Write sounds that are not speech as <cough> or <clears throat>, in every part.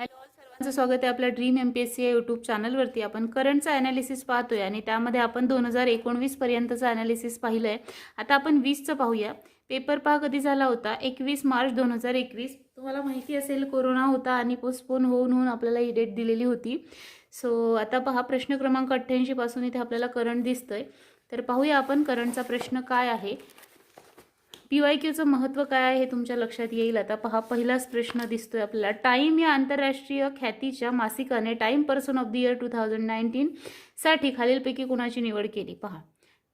Hello सर्वांचं स्वागत आहे आपल्या dream M P S C या यूट्यूब चॅनलवरती आपण करंटचं ॲनालिसिस पाहतोय आणि त्यामध्ये आपण दोन हजार एकोणवीसपर्यंतचं ॲनालिसिस पाहिलं आहे आता आपण वीसचं पाहूया. पेपर पहा कधी झाला होता. एकवीस मार्च दोन हजार एकवीस. तुम्हाला माहिती असेल कोरोना होता आणि पोस्टपोन होऊन होऊन आपल्याला ही डेट दिलेली होती. सो आता पहा प्रश्न क्रमांक अठ्ठ्याऐंशीपासून इथे आपल्याला करंट दिसतंय. तर पाहूया आपण करंटचा प्रश्न काय आहे. पी वाय क्यूचं महत्त्व काय आहे हे तुमच्या लक्षात येईल? आता पहा पहिलाच प्रश्न दिसतोय आपल्याला. टाईम या आंतरराष्ट्रीय ख्यातीच्या मासिकाने Time person of the year two thousand nineteen साठी खालीलपैकी कुणाची निवड केली? पहा.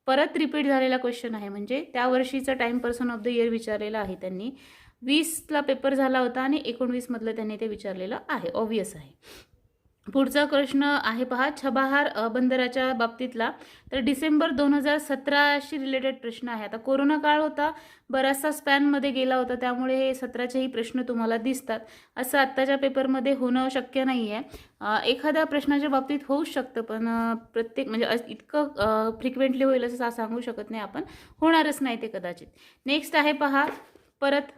परत रिपीट झालेला क्वेश्चन आहे म्हणजे त्या वर्षीचा Time person of the year विचारलेला आहे त्यांनी. वीसला पेपर झाला होता आणि एकोणवीसमधलं त्यांनी ते विचारलेलं आहे. ऑब्वियस आहे. पुढचा प्रश्न आहे पहा छबाहार बंदराच्या बाबतीतला. तर डिसेंबर दोन हजार सतराशी रिलेटेड प्रश्न आहे. आता कोरोना काळ होता बराचसा स्पॅनमध्ये गेला होता त्यामुळे हे सतराचेही प्रश्न तुम्हाला दिसतात. असं आत्ताच्या पेपरमध्ये होणं शक्य नाही आहे एखाद्या प्रश्नाच्या बाबतीत होऊच शकतं पण प्रत्येक म्हणजे इतकं फ्रिक्वेंटली होईल असं सांगू शकत नाही आपण. होणारच नाही ते कदाचित. नेक्स्ट आहे पहा परत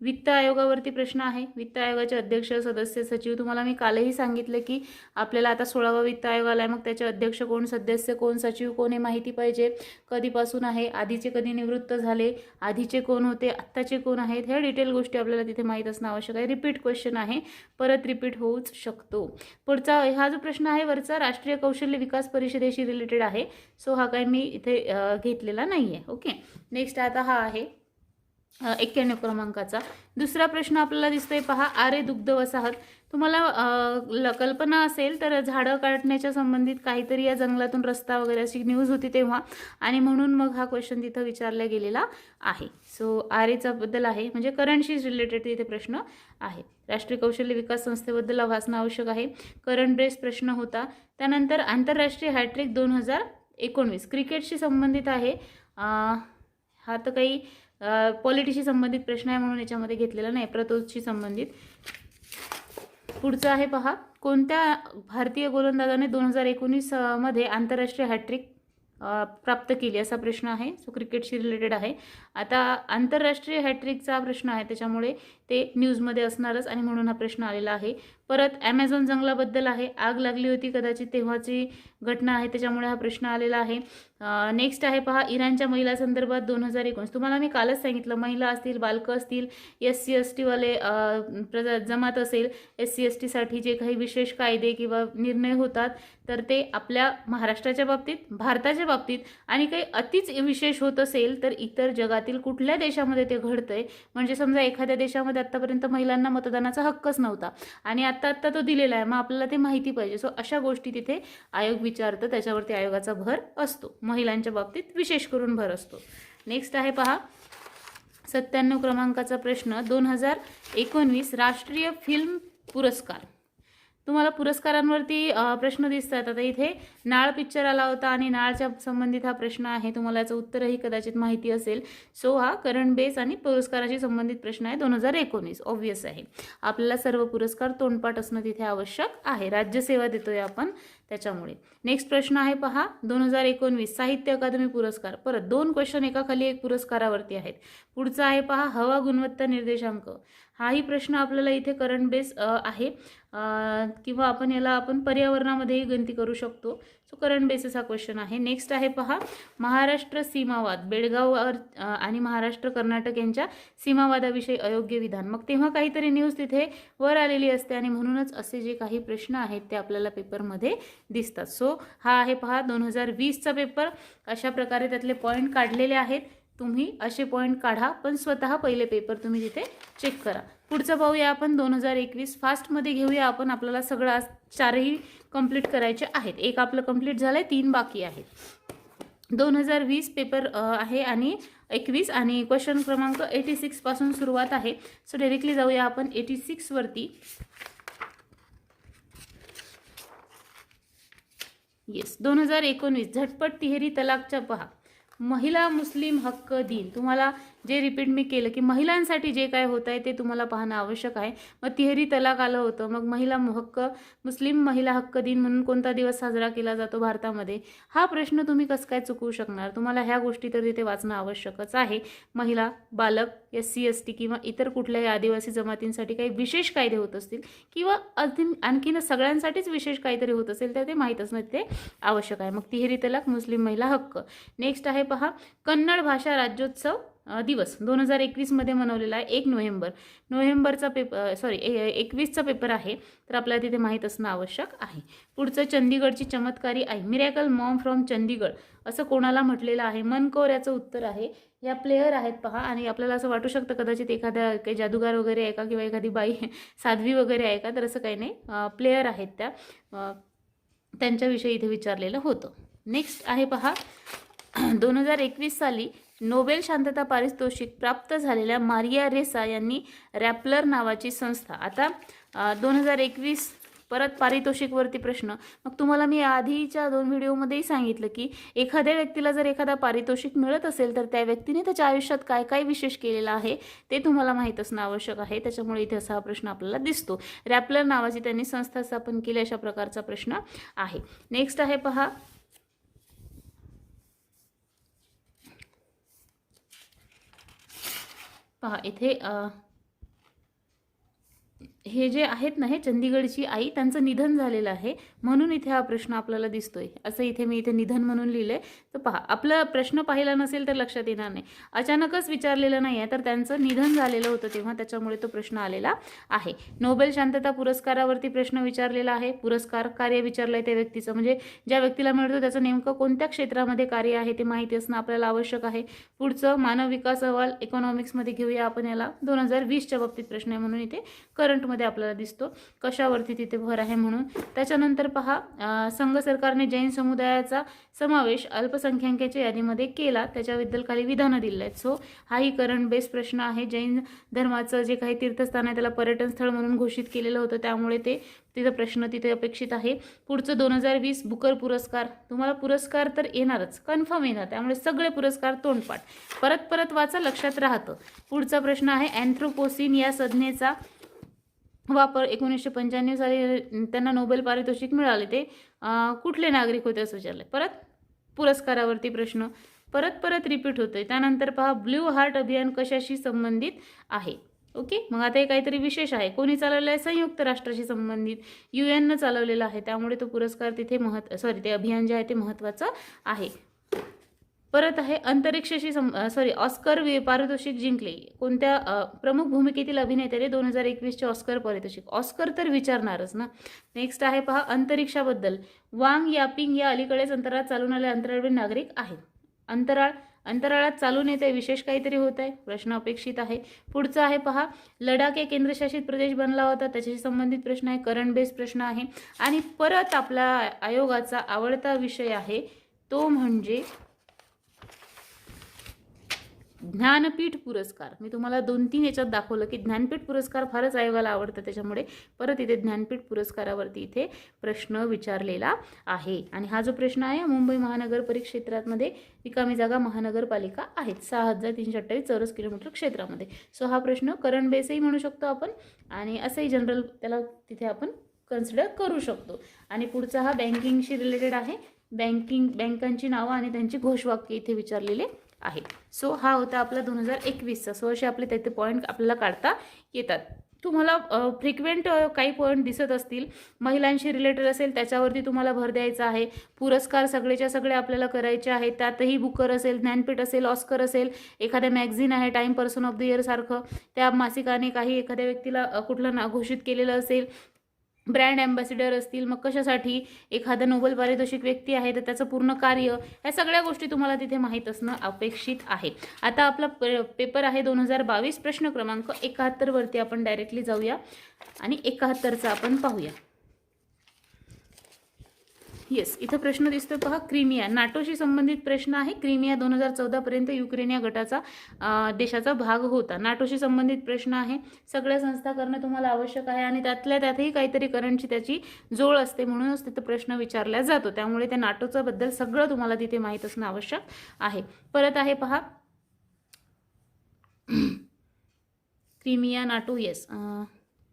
वित्त आयोगावरती प्रश्न आहे. वित्त आयोगाचे अध्यक्ष सदस्य सचिव तुम्हाला मी कालही सांगितलं की आपल्याला आता सोळावा वित्त आयोग आला आहे मग त्याचे अध्यक्ष कोण सदस्य कोण सचिव कोण हे माहिती पाहिजे. कधीपासून आहे? आधीचे कधी निवृत्त झाले? आधीचे कोण होते? आत्ताचे कोण आहेत? ह्या डिटेल गोष्टी आपल्याला तिथे माहीत असणं आवश्यक आहे. रिपीट क्वेश्चन आहे. परत रिपीट होऊच शकतो. पुढचा हा जो प्रश्न आहे वरचा राष्ट्रीय कौशल्य विकास परिषदेशी रिलेटेड आहे. सो हा काही मी इथे घेतलेला नाही आहे ओके? नेक्स्ट आता हा आहे. एक्क्याण्णव क्रमांकाचा. दुसरा प्रश्न आपल्याला दिसतोय पहा आरे दुग्ध वसाहत. तुम्हाला ल- कल्पना असेल तर झाडं काढण्याच्या संबंधित काहीतरी या जंगलातून रस्ता वगैरे अशी न्यूज होती तेव्हा. आणि म्हणून मग हा क्वेश्चन तिथं विचारला गेलेला आहे. सो आरेचा बद्दल आहे. म्हणजे करंटशी रिलेटेड तिथे प्रश्न आहे. राष्ट्रीय कौशल्य विकास संस्थेबद्दल वाचणं आवश्यक आहे. करंट बेस प्रश्न होता. त्यानंतर आंतरराष्ट्रीय हॅट्रिक दोन हजार एकोणवीस. क्रिकेटशी संबंधित आहे. हा तर काही पॉलिटीशी संबंधित प्रश्न आहे म्हणून याच्यामध्ये घेतलेला नाही प्रतोदशी संबंधित. पुढचं आहे पहा. कोणत्या भारतीय गोलंदाजाने दोन हजार एकोणीसमध्ये आंतरराष्ट्रीय हॅट्रिक प्राप्त केली? असा प्रश्न आहे. सो क्रिकेटशी रिलेटेड आहे. आता आंतरराष्ट्रीय हॅट्रिकचा प्रश्न आहे त्याच्यामुळे ते न्यूजमध्ये असणारच आणि म्हणून हा प्रश्न आलेला आहे. परत ॲमेझॉन जंगलाबद्दल आहे. आग लागली होती कदाचित तेव्हाची घटना आहे त्याच्यामुळे हा प्रश्न आलेला आहे. नेक्स्ट आहे पहा इराणच्या महिला संदर्भात दोन हजार एकोणीस. तुम्हाला मी कालच सांगितलं महिला असतील बालकं असतील एस सी एस टीवाले प्रजा जमात असेल एस सी एस टीसाठी जे काही विशेष कायदे किंवा निर्णय होतात तर ते आपल्या महाराष्ट्राच्या बाबतीत भारताच्या बाबतीत आणि काही अतिच विशेष होत असेल तर इतर जगातील कुठल्या देशामध्ये ते घडतंय? म्हणजे समजा एखाद्या देशामध्ये आत्तापर्यंत महिलांना मतदानाचा हक्कच नव्हता. आणि आत्ता आत्ता तो दिलेला आहे. मग आपल्याला ते माहिती पाहिजे. सो अशा गोष्टी तिथे आयोग विचारतं. त्याच्यावरती आयोगाचा भर असतो. महिलांच्या बाबतीत विशेष करून भर असतो. नेक्स्ट आहे पहा. सत्त्याण्णव क्रमांकाचा प्रश्न. दोन हजार एकोणवीस राष्ट्रीय फिल्म पुरस्कार. तुम्हाला पुरस्कारांवरती प्रश्न दिसतात. आता इथे नाळ पिक्चर आला होता आणि नाळच्या संबंधित हा प्रश्न आहे. तुम्हाला याचं उत्तरही कदाचित माहिती असेल. सो हा करंट बेस आणि पुरस्काराशी संबंधित प्रश्न आहे. दोन हजार एकोणीस ऑब्वियस आहे. आपल्याला सर्व पुरस्कार तोंडपाठ असणं तिथे आवश्यक आहे. राज्यसेवा देतोय आपण. त्याच्यामुळे. नेक्स्ट प्रश्न आहे पहा दोन हजार एकोणवीस साहित्य अकादमी पुरस्कार. परत दोन क्वेश्चन एकाखाली एक पुरस्कारावरती आहेत. पुढचा आहे पहा हवा गुणवत्ता निर्देशांक. हाही प्रश्न आपल्याला इथे करंट बेस आहे. किंवा आपण याला आपण पर्यावरणामध्येही गणती करू शकतो. सो करंट बेसिस हा क्वेश्चन आहे. नेक्स्ट आहे पहा महाराष्ट्र सीमावाद बेळगाव आणि महाराष्ट्र कर्नाटक यांच्या सीमावादाविषयी अयोग्य विधान. मग तेव्हा काहीतरी न्यूज तिथे वर आलेली असते आणि म्हणूनच असे जे काही प्रश्न आहेत ते आपल्याला पेपरमध्ये दिसतात. सो हा आहे पहा दोन हजार वीसचा पेपर अशा प्रकारे त्यातले पॉईंट काढलेले आहेत. तुम्ही असे पॉईंट काढा पण स्वतः पहिले पेपर तुम्ही तिथे चेक करा. पुढचं पाहूया आपण दोन हजार एकवीस. फास्टमध्ये घेऊया आपण. आपल्याला सगळं आज चारही कंप्लीट करायचे आहेत. एक आपलं कंप्लीट झालं आहे तीन बाकी आहेत. दोन हजार वीस पेपर आहे आणि एकवीस आणि क्वेश्चन क्रमांक एटी सिक्सपासून सुरुवात आहे. सो डायरेक्टली जाऊया आपण एटी सिक्सवरती येस दोन हजार एकोणवीस. झटपट तिहेरी तलाकच्या पहा. महिला मुस्लिम हक्क दिन. तुम्हाला जे रिपीट मी केलं की महिलांसाठी जे काय होत आहे ते तुम्हाला पाहणं आवश्यक आहे. मग तिहेरी तलाक आलं होतं. मग महिला हक्क मुस्लिम महिला हक्क दिन म्हणून कोणता दिवस साजरा केला जातो भारतामध्ये? हा प्रश्न तुम्ही कसं काय चुकवू शकणार? तुम्हाला ह्या गोष्टी तर तिथे वाचणं आवश्यकच आहे. महिला बालक एस सी एस टी किंवा इतर कुठल्याही आदिवासी जमातींसाठी काही विशेष कायदे होत असतील किंवा अजून आणखीन सगळ्यांसाठीच विशेष काहीतरी होत असेल तर ते माहीत असणं ते आवश्यक आहे. मग तिहेरी तलाक मुस्लिम महिला हक्क. नेक्स्ट आहे पहा कन्नड भाषा राज्योत्सव दिवस. दोन हजार एकवीसमध्ये मनवलेला आहे एक नोव्हेंबर. नोव्हेंबरचा पेपर सॉरी एकवीसचा पेपर आहे तर आपल्याला तिथे माहीत असणं आवश्यक आहे. पुढचं चंदीगडची चमत्कारी आई मिरॅकल मॉम फ्रॉम चंदीगड असं कोणाला म्हटलेलं आहे? मनकौर याचं उत्तर आहे. या प्लेयर आहेत पहा. आणि आपल्याला असं वाटू शकतं कदाचित एखाद्या काही जादूगार वगैरे आहे का किंवा एखादी बाई <laughs> साध्वी वगैरे आहे का? तर असं काही नाही. प्लेयर आहेत त्या. त्यांच्याविषयी इथे विचारलेलं होतं. नेक्स्ट आहे पहा. दोन हजार एकवीस साली नोबेल शांतता पारितोषिक प्राप्त झालेल्या मारिया रेसा यांनी रॅपलर नावाची संस्था. आता दोन हजार एकवीस परत पारितोषिकवरती प्रश्न. मग तुम्हाला मी आधीच्या दोन व्हिडिओमध्येही सांगितलं की एखाद्या व्यक्तीला जर एखादा पारितोषिक मिळत असेल तर त्या व्यक्तीने त्याच्या आयुष्यात काय काय विशेष केलेलं आहे ते तुम्हाला माहीत असणं आवश्यक आहे. त्याच्यामुळे इथे असा हा प्रश्न आपल्याला दिसतो. रॅपलर नावाची त्यांनी संस्था स्थापन केली अशा प्रकारचा प्रश्न आहे. नेक्स्ट आहे पहा पहा इथे हे जे आहेत ना हे चंदीगडची आई त्यांचं निधन झालेलं आहे. म्हणून इथे हा प्रश्न आपल्याला दिसतोय. असं इथे मी इथे निधन म्हणून लिहिलंय. तर पहा आपला प्रश्न पाहिला नसेल तर लक्षात येणार नाही. अचानकच विचारलेलं नाही आहे तर त्यांचं निधन झालेलं होतं तेव्हा त्याच्यामुळे तो प्रश्न आलेला आहे. नोबेल शांतता पुरस्कारावरती प्रश्न विचारलेला आहे. पुरस्कार कार्य विचारलं आहे त्या व्यक्तीचं. म्हणजे ज्या व्यक्तीला मिळतो त्याचं नेमकं कोणत्या क्षेत्रामध्ये कार्य आहे ते माहिती असणं आपल्याला आवश्यक आहे. पुढचं मानव विकास अहवाल इकॉनॉमिक्समध्ये घेऊया आपण याला. दोन हजार वीसच्या बाबतीत प्रश्न आहे म्हणून इथे करंटमध्ये आपल्याला दिसतो. कशावरती तिथे भर आहे म्हणून. त्याच्यानंतर पहा संघ सरकारने जैन समुदायाचा समावेश अल्प अल्पसंख्याकाच्या यादीमध्ये केला त्याच्याबद्दल काही विधानं दिली आहेत. सो हाही करंट बेस प्रश्न आहे. जैन धर्माचं जे काही तीर्थस्थान आहे त्याला पर्यटन स्थळ म्हणून घोषित केलेलं होतं त्यामुळे ते तिथं प्रश्न तिथे अपेक्षित आहे. पुढचं दोन हजार वीस बुकर पुरस्कार. तुम्हाला पुरस्कार तर येणारच कन्फर्म येणार. त्यामुळे सगळे पुरस्कार तोंडपाठ. परत परत वाचा लक्षात राहतं. पुढचा प्रश्न आहे अँथ्रोपोसिन या संज्ञेचा वापर एकोणीसशे पंच्याण्णव साली त्यांना नोबेल पारितोषिक मिळाले ते. कुठले नागरिक होते असं विचारलं परत? पुरस्कारावरती प्रश्न. परत परत रिपीट होतोय. त्यानंतर पहा ब्ल्यू हार्ट अभियान कशाशी संबंधित आहे? ओके? मग आता हे काहीतरी विशेष आहे. कोणी चालवलं आहे संयुक्त राष्ट्राशी संबंधित. यू एननं चालवलेलं आहे. त्यामुळे तो पुरस्कार तिथे महत्त्व सॉरी ते अभियान जे आहे ते महत्त्वाचं आहे. परत आहे अंतरिक्षशी सं सॉरी ऑस्कर वि- पारितोषिक जिंकले. कोणत्या प्रमुख भूमिकेतील अभिनेत्याने दोन हजार एकवीसचे ऑस्कर पारितोषिक? ऑस्कर तर विचारणारच ना. नेक्स्ट आहे पहा अंतरिक्षाबद्दल. वांग यापिंग या अलीकडेच अंतराळात चालून आले अंतराळवीर नागरिक आहेत. अंतराळ अंतराळात चालून येते विशेष काहीतरी होत आहे प्रश्न अपेक्षित आहे. पुढचा आहे पहा लडाख हे केंद्रशासित प्रदेश बनला होता. त्याच्याशी संबंधित प्रश्न आहे करंट बेस प्रश्न आहे. आणि परत आपला आयोगाचा आवडता विषय आहे तो म्हणजे ज्ञानपीठ पुरस्कार. मी तुम्हाला दोन तीन याच्यात दाखवलं की ज्ञानपीठ पुरस्कार फारच आयोगाला आवडतं. त्याच्यामुळे परत इथे ज्ञानपीठ पुरस्कारावरती इथे प्रश्न विचारलेला आहे. आणि हा जो प्रश्न आहे मुंबई महानगर परिक्षेत्रामध्ये रिकामी जागा महानगरपालिका आहेत. सहा हजार तीनशे अठ्ठावीस चौरस किलोमीटर क्षेत्रामध्ये. सो हा प्रश्न करंट बेसही म्हणू शकतो आपण आणि असंही जनरल त्याला तिथे आपण कन्सिडर करू शकतो. आणि पुढचा हा बँकिंगशी रिलेटेड आहे. बँकिंग बँकांची नावं आणि त्यांची घोषवाक्य इथे विचारलेले आहे. सो हा होता आपला दोन हजार एकवीसचा. सो असे आपले त्याचे पॉईंट आपल्याला काढता येतात. तुम्हाला फ्रिक्वेंट काही पॉईंट दिसत असतील महिलांशी रिलेटेड असेल त्याच्यावरती तुम्हाला भर द्यायचा आहे. पुरस्कार सगळेच्या सगळे आपल्याला करायचे आहेत. त्यातही बुकर असेल ज्ञानपीठ असेल ऑस्कर असेल एखाद्या मॅगझिन आहे Time person of the year सारखं. त्या मासिकाने काही एखाद्या व्यक्तीला कुठलं ना घोषित केलेलं असेल ब्रँड अँबॅसिडर असतील मग कशासाठी एखादा नोबल पारितोषिक व्यक्ती आहे तर त्याचं पूर्ण कार्य या सगळ्या गोष्टी तुम्हाला तिथे माहीत असणं अपेक्षित आहे. आता आपला पेपर आहे दोन हजार बावीस प्रश्न क्रमांक एकाहत्तरवरती आपण डायरेक्टली जाऊया आणि एकाहत्तरचा आपण पाहूया. येस इथं प्रश्न दिसतोय पहा क्रिमिया. नाटोशी संबंधित प्रश्न आहे. क्रिमिया दोन हजार चौदापर्यंत युक्रेन या गटाचा देशाचा भाग होता. नाटोशी संबंधित प्रश्न आहे. सगळ्या संस्था करणं तुम्हाला आवश्यक आहे आणि त्यातल्या त्यातही काहीतरी करंटची त्याची जोड असते म्हणूनच तिथं प्रश्न विचारला जातो. त्यामुळे त्या नाटोचं बद्दल सगळं तुम्हाला तिथे माहीत असणं आवश्यक आहे. परत आहे पहा. <clears throat> Crimea NATO yes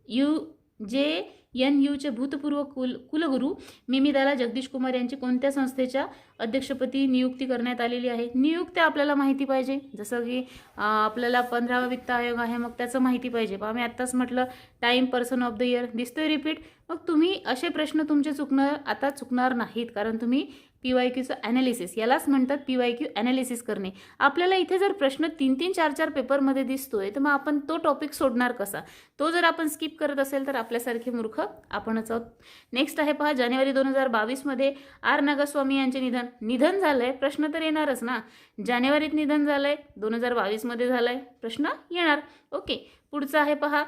you J N यूचे भूतपूर्व कुल कुलगुरू मिमीदाला जगदीश कुमार यांची कोणत्या संस्थेच्या अध्यक्षपदी नियुक्ती करण्यात आलेली आहे? नियुक्त्या आपल्याला माहिती पाहिजे. जसं की आपल्याला पंधरावा वित्त आयोग आहे मग त्याचं माहिती पाहिजे. बा मी आत्ताच म्हटलं Time person of the year दिसतोय रिपीट मग तुम्ही असे प्रश्न तुमचे चुकणार आता चुकणार नाहीत. कारण तुम्ही पी वाय क्यूचं ॲनालिसिस यालाच म्हणतात पी वाय क्यू ॲनालिसिस करणे. आपल्याला इथे जर प्रश्न तीन तीन चार चार पेपरमध्ये दिसतोय तर मग आपण तो टॉपिक सोडणार कसा? तो जर आपण स्किप करत असेल तर आपल्यासारखे मूर्ख आपणच आहोत. नेक्स्ट आहे पहा जानेवारी दोन हजार बावीसमध्ये आर नागस्वामी यांचे निधन. निधन झालंय? प्रश्न तर येणारच ना. जानेवारीत निधन झालंय दोन हजार बावीसमध्ये झालंय. प्रश्न येणार. ओके पुढचं आहे पहा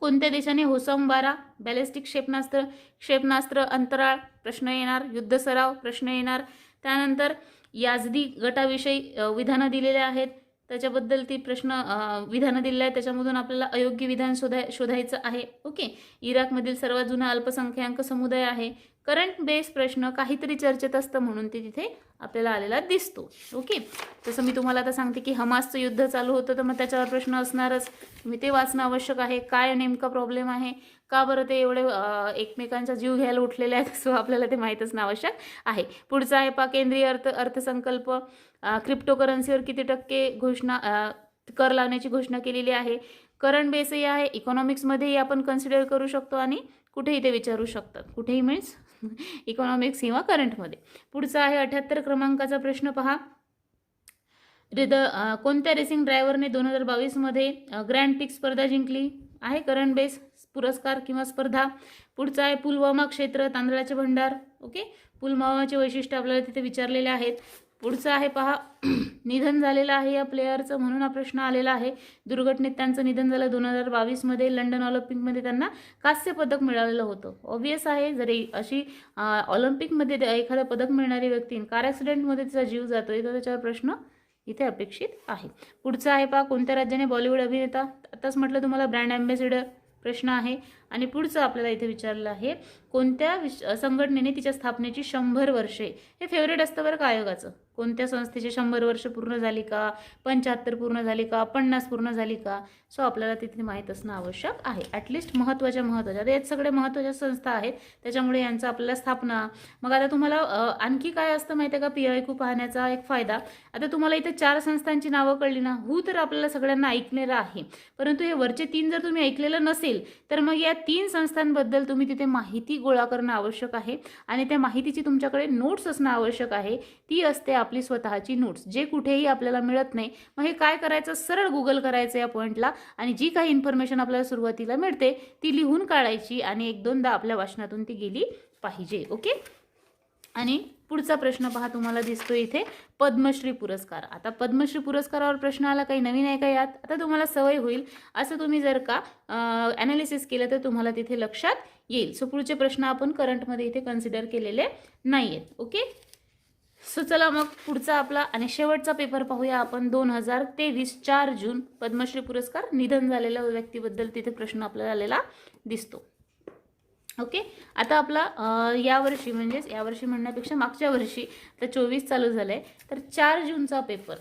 कोणत्या देशाने होसंबारा बॅलिस्टिक क्षेपणास्त्र क्षेपणास्त्र अंतराळ प्रश्न येणार युद्ध सराव प्रश्न येणार. त्यानंतर याजदी गटाविषयी विधानं दिलेले आहेत. त्याच्याबद्दल ती प्रश्न विधानं दिलेली आहेत. त्याच्यामधून आपल्याला अयोग्य विधान शोधाय शोधायचं आहे. ओके. इराकमधील सर्वात जुना अल्पसंख्याक समुदाय आहे. करंट बेस प्रश्न काहीतरी चर्चेत असतं म्हणून ते तिथे आपल्याला आलेला दिसतो. ओके तसं मी तुम्हाला आता सांगते की हमासचं युद्ध चालू होतं तर मग त्याच्यावर प्रश्न असणारच. तुम्ही ते वाचणं आवश्यक आहे. काय नेमका प्रॉब्लेम आहे? का बरं ते एवढे एकमेकांचा जीव घ्यायला उठलेले आहेत सो आपल्याला ते माहीत असणं आवश्यक आहे. पुढचा आहे पा केंद्रीय अर्थ अर्थसंकल्प. क्रिप्टोकरन्सीवर किती टक्के घोषणा कर लावण्याची घोषणा केलेली आहे? करंट बेसही आहे. इकॉनॉमिक्समध्येही आपण कन्सिडर करू शकतो आणि कुठेही ते विचारू शकतात. कुठेही मीन्स इकॉनॉमिक्स किंवा करंटमध्ये. पुढचा आहे अठ्याहत्तर क्रमांकाचा प्रश्न पहा. रिद कोणत्या रेसिंग ड्रायव्हरने दोन हजार बावीसमध्ये ग्रँड पिक स्पर्धा जिंकली? आहे करंट बेस पुरस्कार किंवा स्पर्धा? पुढचा आहे पुलवामा क्षेत्र तांदळाचे भंडार. ओके? पुलवामाचे वैशिष्ट्य आपल्याला तिथे विचारलेले आहेत. पुढचं आहे पहा. <clears throat> निधन झालेलं आहे या प्लेयरचं म्हणून हा प्रश्न आलेला आहे. दुर्घटनेत त्यांचं निधन झालं दोन हजार बावीसमध्ये लंडन ऑलिम्पिकमध्ये त्यांना कांस्य पदक मिळालेलं होतं. ऑब्वियस आहे जरी अशी ऑलिम्पिकमध्ये एखादं पदक मिळणारी व्यक्ती कार ॲक्सिडेंटमध्ये तिचा जीव जातोय तर त्याच्यावर प्रश्न इथे अपेक्षित आहे. पुढचं आहे पहा कोणत्या राज्याने बॉलिवूड अभिनेता? आताच म्हटलं तुम्हाला ब्रँड अँबॅसिडर प्रश्न आहे. आणि पुढचं आपल्याला इथे विचारलं आहे कोणत्या विश संघटनेने तिच्या स्थापनेची शंभर वर्षे हे फेवरेट असतं बरं का आयोगाचं. कोणत्या संस्थेची शंभर वर्ष पूर्ण झाली का पंच्याहत्तर पूर्ण झाली का पन्नास पूर्ण झाली का सो आपल्याला तिथे माहीत असणं आवश्यक आहे. ॲटलिस्ट महत्त्वाच्या महत्त्वाच्या आता यात सगळे महत्त्वाच्या संस्था आहेत त्याच्यामुळे यांचं आपल्याला स्थापना. मग आता तुम्हाला आणखी काय असतं माहिती आहे का? पी आय क्यू पाहण्याचा एक फायदा. आता तुम्हाला इथे चार संस्थांची नावं कळली ना? हू तर आपल्याला सगळ्यांना ऐकलेलं आहे. परंतु हे वरचे तीन जर तुम्ही ऐकलेलं नसेल तर मग या तीन संस्थांबद्दल तुम्ही तिथे माहिती गोळा करणं आवश्यक आहे. आणि त्या माहितीची तुमच्याकडे नोट्स असणं आवश्यक आहे. ती असते आपली स्वतःची नोट्स. जे कुठेही आपल्याला मिळत नाही मग हे काय करायचं? सरळ गुगल करायचं या पॉईंटला आणि जी काही इन्फॉर्मेशन आपल्याला सुरुवातीला मिळते ती लिहून काढायची आणि एक दोनदा आपल्या वाचनातून ती गेली पाहिजे. ओके आणि पुढचा प्रश्न पहा तुम्हाला दिसतो इथे पद्मश्री पुरस्कार. आता पद्मश्री पुरस्कारावर प्रश्न आला काही नवीन आहे का यात? आता तुम्हाला सवय होईल. असं तुम्ही जर का ॲनालिसिस केलं तर तुम्हाला तिथे लक्षात येईल. सो पुढचे प्रश्न आपण करंटमध्ये इथे कन्सिडर केलेले नाही आहेत ओके सो चला मग पुढचा आपला आणि शेवटचा पेपर पाहूया आपण. दोन हजार तेवीस चार जून पद्मश्री पुरस्कार निधन झालेल्या व्यक्तीबद्दल तिथे प्रश्न आपल्याला आलेला दिसतो. ओके? आता आपला यावर्षी म्हणजेच यावर्षी म्हणण्यापेक्षा मागच्या वर्षी तर चोवीस चालू झालं आहे तर चार जूनचा पेपर.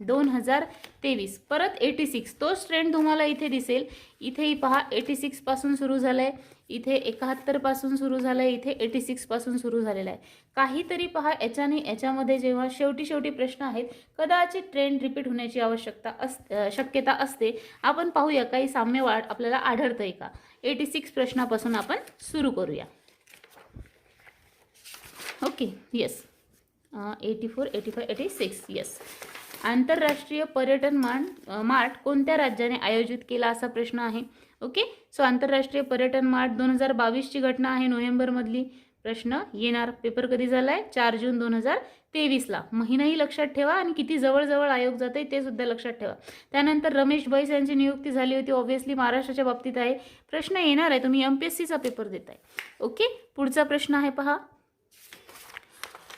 दोन हजार तेवीस. परत एटी सिक्स तोच ट्रेंड तुम्हाला इथे दिसेल. इथेही पहा एटी सिक्सपासून सुरू झाला आहे इथे एकाहत्तरपासून सुरू झालं आहे इथे एटी सिक्सपासून सुरू झालेलं आहे. काहीतरी पहा याच्याने याच्यामध्ये जेव्हा शेवटी शेवटी प्रश्न आहेत कदाचित ट्रेंड रिपीट होण्याची आवश्यकता अस शक्यता असते. आपण पाहूया काही साम्य वाढ आपल्याला आढळतं आहे का? एटी सिक्स प्रश्नापासून आपण सुरू करूया. Okay yes eighty four eighty five eighty six yes आंतरराष्ट्रीय पर्यटन मार्ट मार्ट कोणत्या राज्याने आयोजित केला असा प्रश्न आहे? ओके? सो आंतरराष्ट्रीय पर्यटन मार्ट दोन हजार बावीसची घटना आहे नोव्हेंबरमधली. प्रश्न येणार. पेपर कधी झाला आहे चार जून दोन हजार तेवीसला. महिनाही लक्षात ठेवा आणि किती जवळजवळ आयोग जाते ते सुद्धा लक्षात ठेवा. त्यानंतर रमेश बैस यांची नियुक्ती झाली होती ऑब्व्हियसली महाराष्ट्राच्या बाबतीत आहे. प्रश्न येणार आहे. तुम्ही एम पी एस सीचा पेपर देत आहे ओके? पुढचा प्रश्न आहे पहा.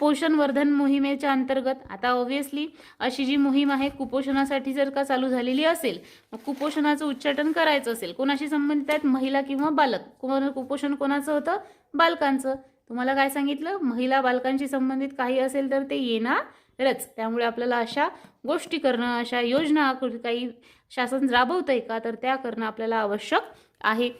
पोषणवर्धन मोहिमेच्या अंतर्गत आता ऑब्व्हियसली अशी जी मोहीम आहे कुपोषणासाठी जर का चालू झालेली असेल मग कुपोषणाचं उच्चाटन करायचं असेल कोणाशी संबंधित आहेत? महिला किंवा बालक? कोण कुपोषण कोणाचं होतं? बालकांचं. तुम्हाला काय सांगितलं? महिला बालकांशी संबंधित काही असेल तर ते येणारच. त्यामुळे आपल्याला अशा गोष्टी करणं अशा योजना काही शासन राबवतं आहे का? तर त्या करणं आपल्याला आवश्यक आहे.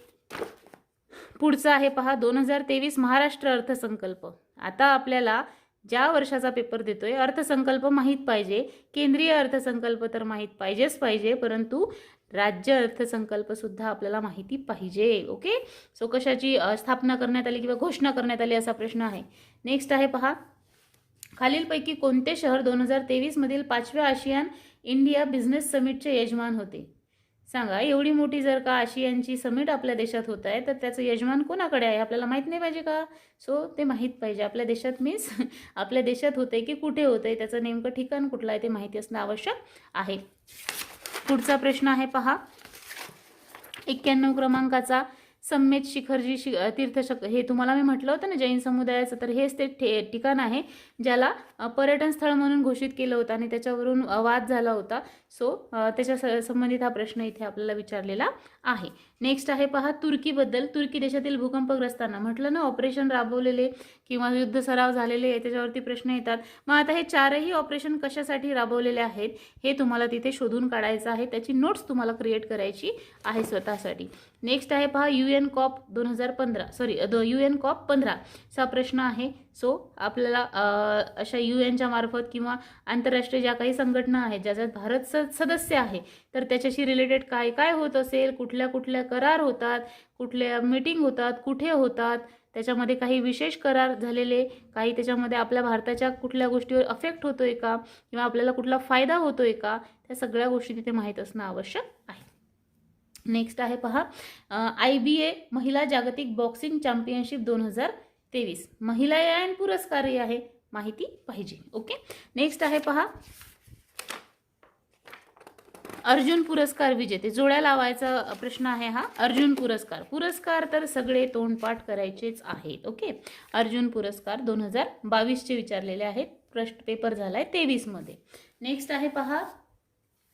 पुढचं आहे पहा दोन हजार तेवीस महाराष्ट्र अर्थसंकल्प. आता आपल्याला ज्या वर्षाचा पेपर देतोय अर्थसंकल्प माहीत पाहिजे केंद्रीय अर्थसंकल्प तर माहीत पाहिजेच पाहिजे परंतु राज्य अर्थसंकल्प सुद्धा आपल्याला माहिती पाहिजे ओके? सो कशाची स्थापना करण्यात आली किंवा घोषणा करण्यात आली असा प्रश्न आहे. नेक्स्ट आहे पहा. खालीलपैकी कोणते शहर दोन हजार तेवीसमधील पाचव्या आशियान इंडिया बिझनेस समिटचे यजमान होते? सांगा एवढी मोठी जर का आशियांची समिट आपल्या देशात होत आहे तर त्याचं यजमान कोणाकडे आहे? आपल्याला माहीत नाही पाहिजे का? सो ते माहीत पाहिजे. आपल्या देशात मीन्स <laughs> आपल्या देशात होते की कुठे होतंय? त्याचं नेमकं ठिकाण कुठलं आहे ते माहिती असणं आवश्यक आहे. पुढचा प्रश्न आहे पहा. एक्क्याण्णव क्रमांकाचा सम्मेत शिखरजी शि तीर्थशक हे तुम्हाला मी म्हटलं होतं ना जैन समुदायाचं तर हेच ते ठे ठिकाण आहे ज्याला पर्यटन स्थळ म्हणून घोषित केलं होतं आणि त्याच्यावरून वाद झाला होता. सो त्याच्या स- संबंधित हा प्रश्न इथे आपल्याला विचारलेला आहे. नेक्स्ट आहे पहा तुर्कीबद्दल. तुर्की देशातील भूकंपग्रस्तांना म्हटलं ना ऑपरेशन राबवलेले किंवा युद्ध सराव झालेले त्याच्यावरती प्रश्न येतात. मग आता हे चारही ऑपरेशन कशासाठी राबवलेले आहेत हे तुम्हाला तिथे शोधून काढायचं आहे. त्याची नोट्स तुम्हाला क्रिएट करायची आहे स्वतःसाठी. नेक्स्ट आहे पहा यू एन कॉप दोन हजार पंधरा. सॉरी यू एन कॉप पंधराचा प्रश्न आहे. सो आपल्याला अशा यू एनच्या मार्फत किंवा आंतरराष्ट्रीय ज्या काही संघटना आहेत ज्याच्यात भारत स सदस्य आहे तर त्याच्याशी रिलेटेड काय काय होत असेल कुठल्या कुठल्या करार होतात कुठल्या मीटिंग होतात कुठे होतात त्याच्यामध्ये काही विशेष करार झालेले काही त्याच्यामध्ये आपल्या भारताच्या कुठल्या गोष्टीवर अफेक्ट होतोय का किंवा आपल्याला कुठला फायदा होतोय का त्या सगळ्या गोष्टी तिथे माहीत असणं आवश्यक आहे. नेक्स्ट आहे पहा. आय बी ए महिला जागतिक बॉक्सिंग चॅम्पियनशिप दोन हजार तेवीस. महिला यायन पुरस्कारही आहे माहिती पाहिजे. ओके नेक्स्ट आहे पहा. अर्जुन पुरस्कार विजेते. जोड्या लावायचा प्रश्न आहे हा. अर्जुन पुरस्कार. पुरस्कार तर सगळे तोंडपाठ करायचेच आहेत. ओके अर्जुन पुरस्कार दोन हजार बावीसचे विचारलेले आहेत. प्रश्न पेपर झालाय तेवीसमध्ये. नेक्स्ट आहे पहा.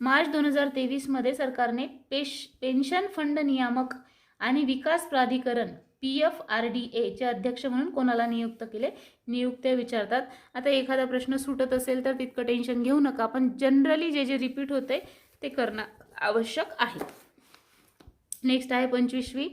मार्च दोन हजार तेवीसमध्ये सरकारने पेश पेन्शन फंड नियामक आणि विकास प्राधिकरण पी एफ आर डी एचे अध्यक्ष म्हणून कोणाला नियुक्त केले? नियुक्त्या विचारतात. आता एखादा प्रश्न सुटत असेल तर तितकं टेन्शन घेऊ नका पण जनरली जे जे रिपीट होते ते करणं आवश्यक आहे. नेक्स्ट आहे पंचवीसवी.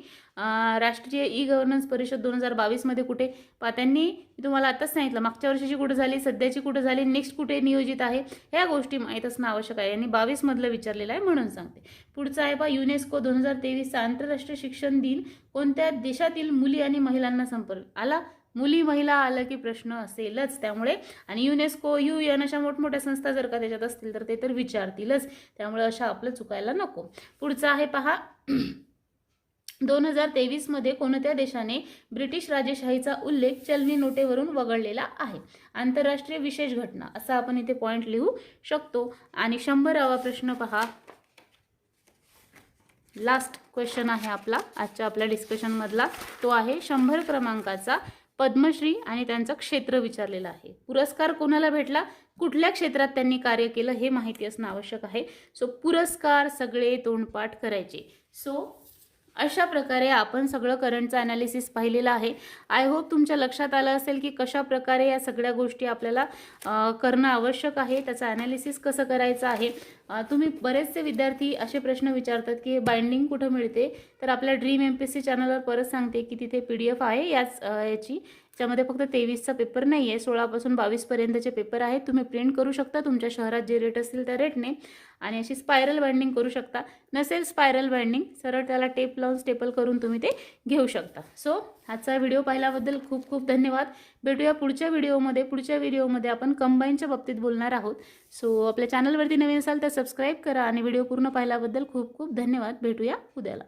राष्ट्रीय ई गव्हर्नन्स परिषद दोन हजार बावीसमध्ये कुठे? पा त्यांनी तुम्हाला आताच सांगितलं मागच्या वर्षीची कुठे झाली सध्याची कुठे झाली नेक्स्ट कुठे नियोजित आहे? ह्या गोष्टी माहीत असणं आवश्यक आहे. यांनी बावीसमधलं विचारलेलं आहे म्हणून सांगते. पुढचं आहे पा युनेस्को दोन हजार तेवीसचा आंतरराष्ट्रीय शिक्षण दिन कोणत्या देशातील मुली आणि महिलांना संपर्क आला मुली महिला आलं की प्रश्न असेलच त्यामुळे. आणि युनेस्को यू एन अशा मोठमोठ्या संस्था जर का त्याच्यात असतील तर ते तर विचारतीलच. त्यामुळे अशा आपलं चुकायला नको. पुढचं आहे पहा. <clears throat> दोन हजार तेवीसमध्ये कोणत्या देशाने ब्रिटिश राजेशाहीचा उल्लेख चलनी नोटेवरून वगळलेला आहे? आंतरराष्ट्रीय विशेष घटना असा आपण इथे पॉईंट लिहू शकतो. आणि शंभरावा प्रश्न पहा. लास्ट क्वेश्चन आहे आपला. आजच्या आपल्या डिस्कशनमधला तो आहे शंभर क्रमांकाचा. पद्मश्री आणि त्यांचं क्षेत्र विचारलेलं आहे. पुरस्कार कोणाला भेटला? कुठल्या क्षेत्रात त्यांनी कार्य केलं हे माहिती असणं आवश्यक आहे. सो पुरस्कार सगळे तोंडपाठ करायचे. सो अशा प्रकारे आपण सगळं करंटचं ॲनालिसिस पाहिलेलं आहे. आय होप तुमच्या लक्षात आलं असेल की कशा प्रकारे या सगळ्या गोष्टी आपल्याला करणं आवश्यक आहे त्याचं ॲनालिसिस कसं करायचं आहे. तुम्ही बरेचसे विद्यार्थी असे प्रश्न विचारतात की बाइंडिंग कुठं मिळते? तर आपल्या ड्रीम एम पी सी चॅनलवर परत सांगते की तिथे पी डी एफ आहे याच याची. त्यामध्ये फक्त तेवीसचा पेपर नाही आहे सोळापासून बावीसपर्यंतचे पेपर आहेत. तुम्ही प्रिंट करू शकता तुमच्या शहरात जे रेट असतील त्या रेटने. आणि अशी स्पायरल बाइंडिंग करू शकता. नसेल स्पायरल बाइंडिंग सरळ त्याला टेप लावून स्टेपल करून तुम्ही ते घेऊ शकता. सो आजचा व्हिडिओ पाहिल्याबद्दल खूप खूप धन्यवाद. भेटूया पुढच्या व्हिडिओमध्ये पुढच्या व्हिडिओमध्ये आपण कंबाईनच्या बाबतीत बोलणार आहोत. सो आपल्या चॅनलवरती नवीन असाल तर सबस्क्राईब करा. आणि व्हिडिओ पूर्ण पाहिल्याबद्दल खूप खूप धन्यवाद. भेटूया उद्याला.